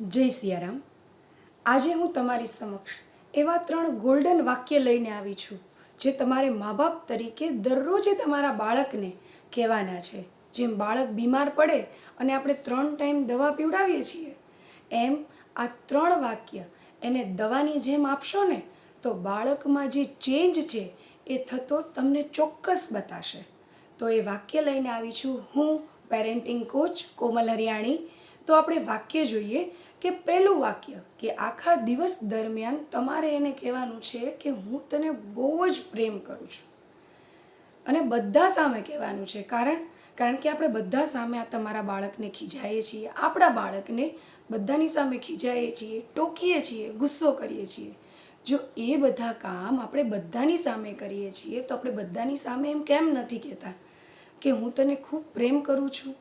જય સિયારામ. આજે હું તમારી સમક્ષ એવા ત્રણ ગોલ્ડન વાક્ય લઈને આવી છું, જે તમારે મા બાપ તરીકે દરરોજે તમારા બાળકને કહેવાના છે. જેમ બાળક બીમાર પડે અને આપણે ત્રણ ટાઈમ દવા પીવડાવીએ છીએ, એમ આ ત્રણ વાક્ય એને દવાની જેમ આપશો ને, તો બાળકમાં જે ચેન્જ છે એ થતો તમને ચોક્કસ બતાશે. તો એ વાક્ય લઈને આવી છું હું પેરેન્ટિંગ કોચ કોમલ હરિયાણી. તો આપણે વાક્ય જોઈએ કે પહેલું વાક્ય કે આખા દિવસ દરમિયાન તમારે એને કહેવાનું છે કે હું તને બહુ જ પ્રેમ કરું છું. અને બધા સામે કહેવાનું છે. કારણ કારણ કે આપણે બધા સામે આ તમારા બાળકને ખીજાઈએ છીએ, આપણા બાળકને બધાની સામે ખીજાઈએ છીએ, ટોકીએ છીએ, ગુસ્સો કરીએ છીએ. જો એ બધા કામ આપણે બધાની સામે કરીએ છીએ, તો આપણે બધાની સામે એમ કેમ નથી કહેતા કે હું તને ખૂબ પ્રેમ કરું છું?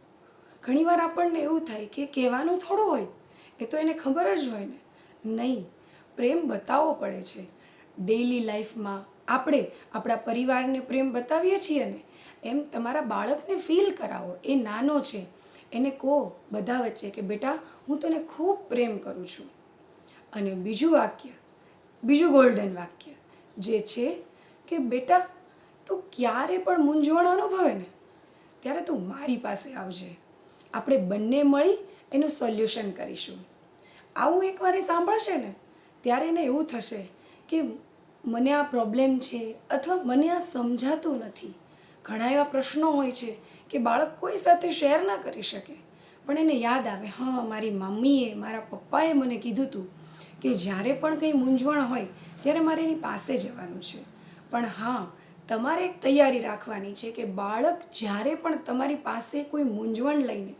ઘણીવાર આપણને એવું થાય કે કહેવાનું થોડું હોય, એ તો એને ખબર જ હોય ને. નહીં, પ્રેમ બતાવવો પડે છે. ડેઈલી લાઈફમાં આપણે આપણા પરિવારને પ્રેમ બતાવીએ છીએ ને, એમ તમારા બાળકને ફીલ કરાવો. એ નાનો છે. એને કહો બધા વચ્ચે કે, બેટા, હું તને ખૂબ પ્રેમ કરું છું. અને બીજું વાક્ય, બીજું ગોલ્ડન વાક્ય, જે છે કે, બેટા, તું ક્યારે પણ મૂંઝવણ અનુભવે ને, ત્યારે તું મારી પાસે આવજે. આપણે બંને મળી એનું સોલ્યુશન કરીશું. આવું એકવાર એ સાંભળશે ને, ત્યારે એને એવું થશે કે મને આ પ્રોબ્લેમ છે અથવા મને આ સમજાતું નથી. ઘણા એવા પ્રશ્નો હોય છે કે બાળક કોઈ સાથે શેર ના કરી શકે. પણ એને યાદ આવે, હા, મારી મમ્મીએ, મારા પપ્પાએ મને કીધું હતું કે જ્યારે પણ કંઈ મૂંઝવણ હોય, ત્યારે મારે એની પાસે જવાનું છે. પણ હા તમારે એક તૈયારી રાખવાની છે કે બાળક જ્યારે પણ તમારી પાસે કોઈ મૂંઝવણ લઈને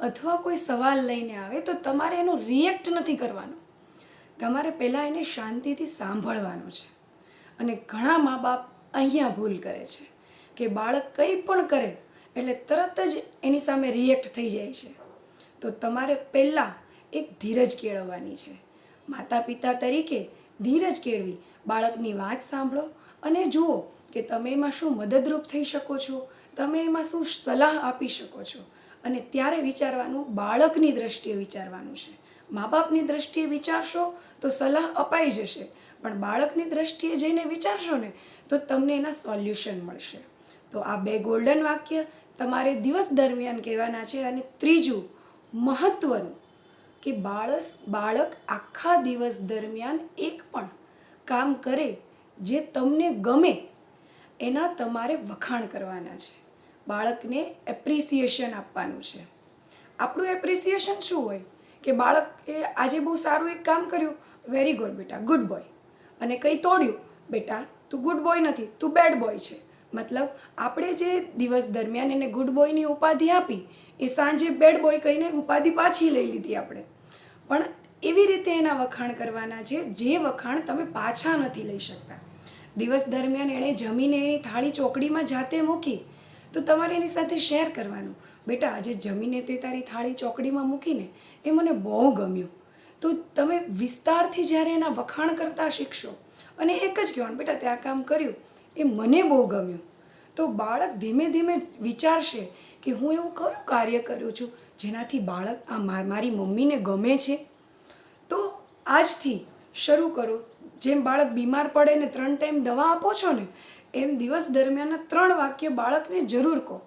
અથવા કોઈ સવાલ લઈને આવે તો તમારે એનો રિએક્ટ નથી કરવાનો. તમારે પહેલાં એને શાંતિથી સાંભળવાનું છે. અને ઘણા મા બાપ અહીંયા ભૂલ કરે છે કે બાળક કંઈ પણ કરે એટલે તરત જ એની સામે રિએક્ટ થઈ જાય છે. તો તમારે પહેલાં એક ધીરજ કેળવવાની છે. માતા પિતા તરીકે ધીરજ કેળવી બાળકની વાત સાંભળો અને જુઓ કે તમે એમાં શું મદદરૂપ થઈ શકો છો? તમે એમાં શું સલાહ આપી શકો છો? અને ત્યારે વિચારવાનું, બાળકની દ્રષ્ટિએ વિચારવાનું છે. મા બાપની દ્રષ્ટિએ વિચારશો તો સલાહ અપાઈ જશે. પણ બાળકની દ્રષ્ટિએ જઈને વિચારશો ને તો તમને એના સોલ્યુશન મળશે. તો આ બે ગોલ્ડન વાક્ય તમારે દિવસ દરમિયાન કહેવાના છે અને ત્રીજું મહત્ત્વનું કે બાળસ, બાળક આખા દિવસ દરમિયાન એક પણ કામ કરે જે તમને ગમે એના તમારે વખાણ કરવાના છે. બાળકને એપ્રિસિએશન આપવાનું છે. આપણું એપ્રિસિએશન શું હોય? કે બાળકે આજે બહુ સારું એક કામ કર્યું વેરી ગુડ બેટા ગુડ બોય અને કંઈ તોડ્યું, બેટા, તું ગુડ બોય નથી, તું બેડ બોય છે. મતલબ, આપણે જે દિવસ દરમિયાન એને ગુડ બોયની ઉપાધિ આપી, એ સાંજે બેડ બોય કહીને ઉપાધિ પાછી લઈ લીધી આપણે. પણ એવી રીતે એના વખાણ કરવાના છે, જે વખાણ તમે પાછા નથી લઈ શકતા. દિવસ દરમિયાન એણે જમીને એની થાળી ચોકડીમાં જાતે મૂકી. તો તમારે એની સાથે શેર કરવાનું. બેટા, આજે જમીને તે તારી થાળી ચોકડીમાં મૂકીને એ મને બહુ ગમ્યું. તો તમે વિસ્તારથી જ્યારે એના વખાણ કરતાં શીખશો. અને એક જ કહેવાનું, બેટા, તે આ કામ કર્યું. એ મને બહુ ગમ્યું. તો બાળક ધીમે ધીમે વિચારશે કે હું એવું કયું કાર્ય કરું છું જેનાથી બાળક આ મારી મમ્મીને ગમે છે? તો આજથી શરૂ કરો. જેમ બાળક બીમાર પડે ને ત્રણ ટાઈમ દવા આપો છો ને, એમ દિવસ દરમિયાનના ત્રણ વાક્ય બાળકને જરૂર કહો.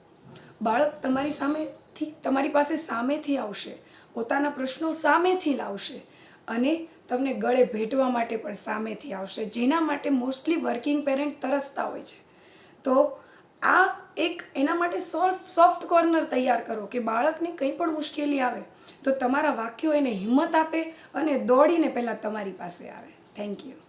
બાળક તમારી સામેથી, તમારી પાસે સામેથી આવશે, પોતાના પ્રશ્નો સામેથી લાવશે અને તમને ગળે ભેટવા માટે પણ સામેથી આવશે, જેના માટે મોસ્ટલી વર્કિંગ પેરેન્ટ તરસતા હોય છે. તો આ એક એના માટે સોફ્ટ સોફ્ટ કોર્નર તૈયાર કરો કે બાળકને કંઈ પણ મુશ્કેલી આવે, તો તમારા વાક્યો એને હિંમત આપે અને દોડીને પહેલાં તમારી પાસે આવે. Thank you.